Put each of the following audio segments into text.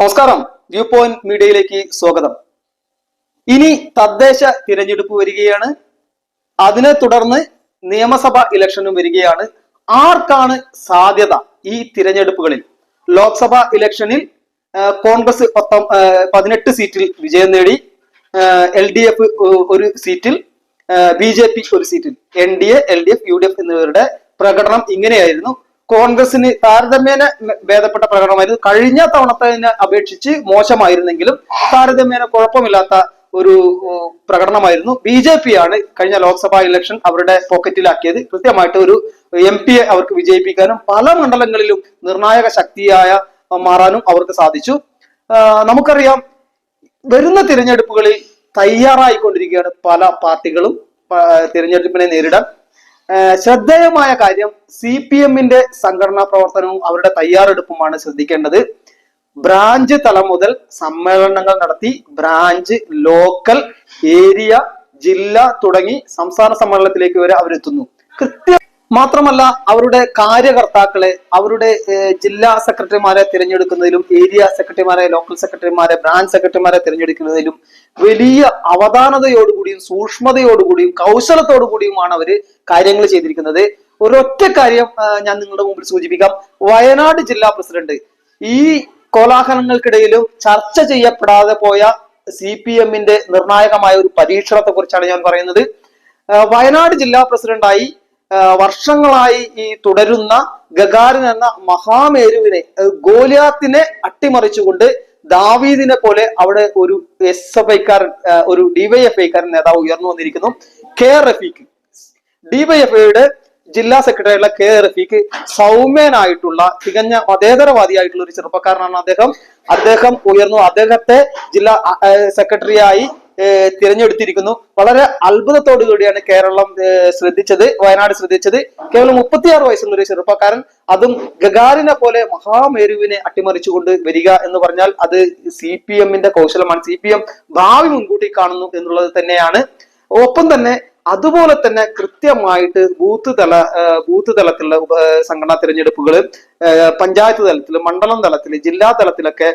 നമസ്കാരം. View point മീഡിയയിലേക്ക് സ്വാഗതം. ഇനി തദ്ദേശ തിരഞ്ഞെടുപ്പ് വരികയാണ്. അതിനെ തുടർന്ന് നിയമസഭ ഇലക്ഷനും വരികയാണ്. ആർക്കാണ് സാധ്യത ഈ തിരഞ്ഞെടുപ്പുകളിൽ? ലോക്സഭ ഇലക്ഷനിൽ കോൺഗ്രസ് പത്തൊ- പതിനെട്ട് സീറ്റിൽ വിജയം നേടി. എൽ ഡി എഫ് ഒരു സീറ്റിൽ ബി ജെ പി ഒരു സീറ്റിൽ. N D L D F U D F എന്നിവരുടെ പ്രകടനം ഇങ്ങനെയായിരുന്നു. കോൺഗ്രസിന് താരതമ്യേന ഭേദപ്പെട്ട പ്രകടനമായിരുന്നു കഴിഞ്ഞ തവണത്തെ അപേക്ഷിച്ച് മോശമായിരുന്നെങ്കിലും താരതമ്യേന കുഴപ്പമില്ലാത്ത ഒരു പ്രകടനമായിരുന്നു. ബി ജെ പി ആണ് കഴിഞ്ഞ ലോക്സഭാ ഇലക്ഷൻ അവരുടെ പോക്കറ്റിലാക്കിയത്. കൃത്യമായിട്ട് ഒരു എം പിയെ അവർക്ക് വിജയിപ്പിക്കാനും പല മണ്ഡലങ്ങളിലും നിർണായക ശക്തിയായ മാറാനും അവർക്ക് സാധിച്ചു. നമുക്കറിയാം വരുന്ന തിരഞ്ഞെടുപ്പുകളിൽ തയ്യാറായിക്കൊണ്ടിരിക്കുകയാണ് പല പാർട്ടികളും. തിരഞ്ഞെടുപ്പിനെ നേരിടാൻ. ശ്രദ്ധേയമായ കാര്യം സി പി എമ്മിന്റെ സംഘടനാ പ്രവർത്തനവും അവരുടെ തയ്യാറെടുപ്പുമാണ് ശ്രദ്ധിക്കേണ്ടത്. ബ്രാഞ്ച് തലം മുതൽ സമ്മേളനങ്ങൾ നടത്തി ബ്രാഞ്ച് ലോക്കൽ ഏരിയ ജില്ല തുടങ്ങി സംസ്ഥാന സമ്മേളനത്തിലേക്ക് വരെ അവരെത്തുന്നു. കൃത്യം മാത്രമല്ല അവരുടെ കാര്യകർത്താക്കളെ അവരുടെ ജില്ലാ സെക്രട്ടറിമാരെ തിരഞ്ഞെടുക്കുന്നതിലും ഏരിയ സെക്രട്ടറിമാരെ ലോക്കൽ സെക്രട്ടറിമാരെ ബ്രാഞ്ച് സെക്രട്ടറിമാരെ തിരഞ്ഞെടുക്കുന്നതിലും വലിയ അവധാനതയോടുകൂടിയും സൂക്ഷ്മതയോടുകൂടിയും കൗശലത്തോടുകൂടിയുമാണ് അവർ കാര്യങ്ങൾ ചെയ്തിരിക്കുന്നത്. ഒരൊറ്റ കാര്യം ഞാൻ നിങ്ങളുടെ മുമ്പിൽ സൂചിപ്പിക്കാം. വയനാട് ജില്ലാ പ്രസിഡന്റ് ഈ കോലാഹലങ്ങൾക്കിടയിലും ചർച്ച ചെയ്യപ്പെടാതെ പോയ സി പി എമ്മിന്റെ നിർണായകമായ ഒരു പരീക്ഷണത്തെ കുറിച്ചാണ് ഞാൻ പറയുന്നത്. വയനാട് ജില്ലാ പ്രസിഡന്റായി വർഷങ്ങളായി ഈ തുടരുന്ന ഗഗാരൻ എന്ന മഹാമേരുവിനെ ഗോലിയാത്തിനെ അട്ടിമറിച്ചുകൊണ്ട് ദാവീദിനെ പോലെ അവിടെ ഒരു എസ് എഫ് ഐക്കാരൻ ഒരു ഡിവൈഎഫ് ഐക്കാരൻ നേതാവ് ഉയർന്നു വന്നിരിക്കുന്നു കെ റഫീഖ്. ഡിവൈഎഫ്ഐയുടെ ജില്ലാ സെക്രട്ടറിയുള്ള കെ റഫീഖ് സൗമ്യനായിട്ടുള്ള തികഞ്ഞ മതേതരവാദിയായിട്ടുള്ള ഒരു ചെറുപ്പക്കാരനാണ് അദ്ദേഹം. അദ്ദേഹം ഉയർന്നു. അദ്ദേഹത്തെ ജില്ലാ സെക്രട്ടറിയായി തിരഞ്ഞെടുത്തിരിക്കുന്നു. വളരെ അത്ഭുതത്തോടു കൂടിയാണ് കേരളം ശ്രദ്ധിച്ചത് വയനാട് ശ്രദ്ധിച്ചത്. കേവലം മുപ്പത്തിയാറ് വയസ്സുള്ള ഒരു ചെറുപ്പക്കാരൻ അതും ഗഗാരിനെ പോലെ മഹാമേരുവിനെ അട്ടിമറിച്ചുകൊണ്ട് വരിക എന്ന് പറഞ്ഞാൽ അത് സി പി എമ്മിന്റെ കൗശലമാണ്. സി പി എം ഭാവി മുൻകൂട്ടി കാണുന്നു എന്നുള്ളത് തന്നെയാണ്. ഒപ്പം തന്നെ അതുപോലെ തന്നെ കൃത്യമായിട്ട് ബൂത്ത് തല ബൂത്ത് തലത്തിലുള്ള സംഘടനാ തിരഞ്ഞെടുപ്പുകൾ പഞ്ചായത്ത് തലത്തിൽ മണ്ഡലം തലത്തിൽ ജില്ലാ തലത്തിലൊക്കെ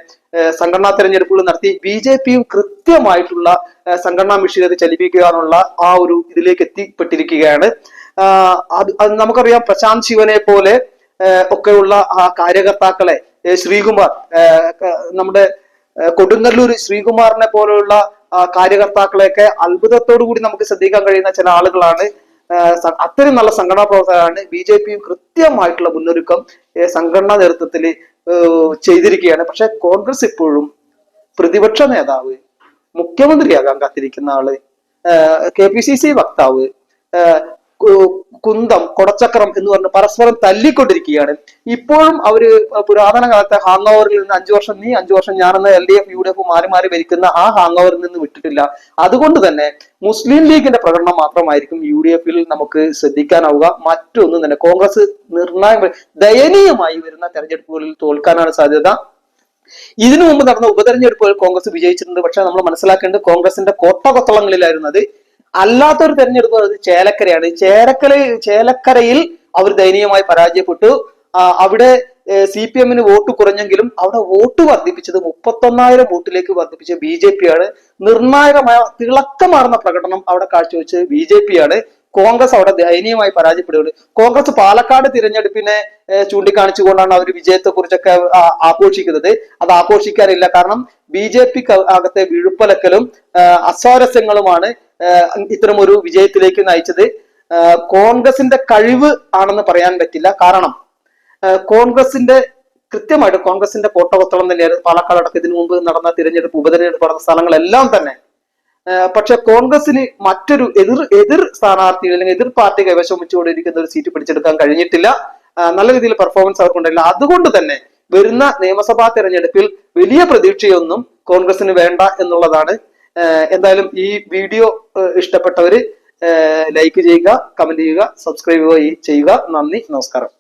സംഘടനാ തിരഞ്ഞെടുപ്പുകൾ നടത്തി ബി ജെ പിയും കൃത്യമായിട്ടുള്ള സംഘടനാ മിഷീനത് ചലിപ്പിക്കുക എന്നുള്ള ആ ഒരു ഇതിലേക്ക് എത്തിപ്പെട്ടിരിക്കുകയാണ്. അത് നമുക്കറിയാം പ്രശാന്ത് ശിവനെ പോലെ ഒക്കെയുള്ള ആ കാര്യകർത്താക്കളെ ശ്രീകുമാർ നമ്മുടെ കൊടുങ്ങല്ലൂർ ശ്രീകുമാറിനെ പോലെയുള്ള കാര്യകർത്താക്കളെയൊക്കെ അത്ഭുതത്തോടു കൂടി നമുക്ക് ശ്രദ്ധിക്കാൻ കഴിയുന്ന ചില ആളുകളാണ്. അത്രയും നല്ല സംഘടനാ പ്രവർത്തകരാണ്. ബി ജെ പിയും കൃത്യമായിട്ടുള്ള മുന്നൊരുക്കം സംഘടനാ നേതൃത്വത്തിൽ ചെയ്തിരിക്കുകയാണ്. പക്ഷെ കോൺഗ്രസ് ഇപ്പോഴും പ്രതിപക്ഷ നേതാവ് മുഖ്യമന്ത്രിയാകാൻ കാത്തിരിക്കുന്ന ആൾ കെ പി സി സി വക്താവ് കുന്തം കൊടച്ചക്രം എന്ന് പറഞ്ഞ് പരസ്പരം തല്ലിക്കൊണ്ടിരിക്കുകയാണ്. ഇപ്പോഴും അവർ പുരാതന കാലത്തെ ഹാങ് ഓവറിൽ നിന്ന് അഞ്ചു വർഷം നീ അഞ്ചു വർഷം ഞാനെന്ന L D F U D F മാറി മാറി ഭരിക്കുന്ന ആ ഹാങ് ഓവറിൽ നിന്ന് വിട്ടിട്ടില്ല. അതുകൊണ്ട് തന്നെ മുസ്ലിം ലീഗിന്റെ പ്രകടനം മാത്രമായിരിക്കും യു ഡി എഫിൽ നമുക്ക് ശ്രദ്ധിക്കാനാവുക. മറ്റൊന്നും തന്നെ കോൺഗ്രസ് നിർണായക ദയനീയമായി വരുന്ന തെരഞ്ഞെടുപ്പുകളിൽ തോൽക്കാനാണ് സാധ്യത. ഇതിനു മുമ്പ് നടന്ന ഉപതെരഞ്ഞെടുപ്പുകൾ കോൺഗ്രസ് വിജയിച്ചിട്ടുണ്ട്. പക്ഷെ നമ്മൾ മനസ്സിലാക്കേണ്ടത് കോൺഗ്രസിന്റെ കോട്ടകൊത്തളങ്ങളിലായിരുന്നു അത്. അല്ലാത്തൊരു തെരഞ്ഞെടുപ്പ് അത് ചേലക്കരയാണ്. ചേലക്കര ചേലക്കരയിൽ അവർ ദയനീയമായി പരാജയപ്പെട്ടു. അവിടെ സി പി എമ്മിന് വോട്ട് കുറഞ്ഞെങ്കിലും അവിടെ വോട്ട് വർദ്ധിപ്പിച്ചത് മുപ്പത്തൊന്നായിരം വോട്ടിലേക്ക് വർദ്ധിപ്പിച്ച ബി ജെ പി ആണ് നിർണായകമായ തിളക്കമാർന്ന പ്രകടനം അവിടെ കാഴ്ചവെച്ച് ബി ജെ പി ആണ് കോൺഗ്രസ് അവിടെ ദയനീയമായി പരാജയപ്പെടുകയാണ്. കോൺഗ്രസ് പാലക്കാട് തിരഞ്ഞെടുപ്പിനെ ചൂണ്ടിക്കാണിച്ചുകൊണ്ടാണ് അവർ വിജയത്തെ കുറിച്ചൊക്കെ ആഘോഷിക്കുന്നത്. അത് ആഘോഷിക്കാനില്ല. കാരണം ബി ജെ പി അകത്തെ വിഴുപ്പലക്കലും അസ്വാരസ്യങ്ങളുമാണ്. ഇത്തരം ഒരു വിജയത്തിലേക്ക് നയിച്ചത് കോൺഗ്രസിന്റെ കഴിവ് ആണെന്ന് പറയാൻ പറ്റില്ല. കാരണം കോൺഗ്രസിന്റെ കൃത്യമായിട്ട് കോൺഗ്രസിന്റെ കോട്ടകൊത്തളം തന്നെയായിരുന്നു പാലക്കാട് അടക്കം ഇതിനു മുമ്പ് നടന്ന തിരഞ്ഞെടുപ്പ് ഉപതെരഞ്ഞെടുപ്പ് നടന്ന സ്ഥലങ്ങളെല്ലാം തന്നെ. പക്ഷെ കോൺഗ്രസിന് മറ്റൊരു എതിർ എതിർ സ്ഥാനാർത്ഥി അല്ലെങ്കിൽ എതിർ പാർട്ടി കൈവശം വെച്ചുകൊണ്ടിരിക്കുന്ന ഒരു സീറ്റ് പിടിച്ചെടുക്കാൻ കഴിഞ്ഞിട്ടില്ല. നല്ല രീതിയിൽ പെർഫോമൻസ് അവർക്കുണ്ടായില്ല അതുകൊണ്ട് തന്നെ വരുന്ന നിയമസഭാ തെരഞ്ഞെടുപ്പിൽ വലിയ പ്രതീക്ഷയൊന്നും കോൺഗ്രസിന് വേണ്ട എന്നുള്ളതാണ് എന്തായാലും ഈ വീഡിയോ ഇഷ്ടപ്പെട്ടവര് ലൈക്ക് ചെയ്യുക കമന്റ് ചെയ്യുക സബ്സ്ക്രൈബ് ചെയ്യുക. നന്ദി നമസ്കാരം.